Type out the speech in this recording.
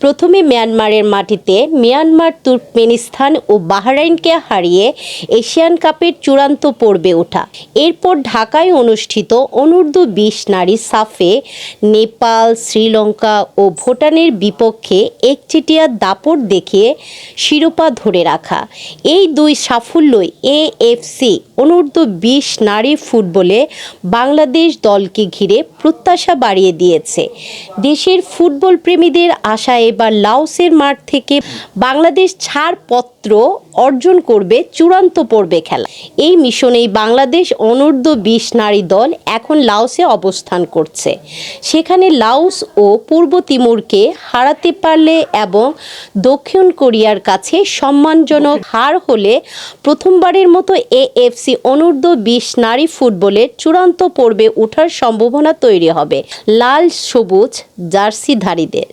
প্রথমে মিয়ানমারের মাটিতে মিয়ানমার, তুর্কমেনিস্তান ও বাহরাইনকে হারিয়ে এশিয়ান কাপের চূড়ান্ত পর্বে ওঠা। এরপর ঢাকায় অনুষ্ঠিত অনূর্ধ্ব বিশ নারী সাফে নেপাল, শ্রীলঙ্কা ও ভুটানের বিপক্ষে একচেটিয়া দাপট দেখিয়ে শিরোপা ধরে রাখা। এই দুই সাফল্যই এএফসি অনূর্ধ্ব বিশ নারী ফুটবলে বাংলাদেশ দলকে ঘিরে প্রত্যাশা বাড়িয়ে দিয়েছে। দেশের ফুটবল প্রেমীদের আশা এবার লাওসের মাঠ থেকে বাংলাদেশ ছাড়পত্র অর্জন করবে চূড়ান্ত পর্বে খেলা। এই মিশনেই বাংলাদেশ অনূর্ধ্ব বিশ নারী দল এখন লাওসে অবস্থান করছে। সেখানে লাওস ও পূর্ব তিমুরকে হারাতে পারলে এবং দক্ষিণ কোরিয়ার কাছে সম্মানজনক হার হলে প্রথমবারের মতো এএফসি অনূর্ধ্ব বিশ নারী ফুটবলের চূড়ান্ত পর্বে ওঠার সম্ভাবনা তৈরি হবে। লাল, সবুজ, জার্সিধারীদের।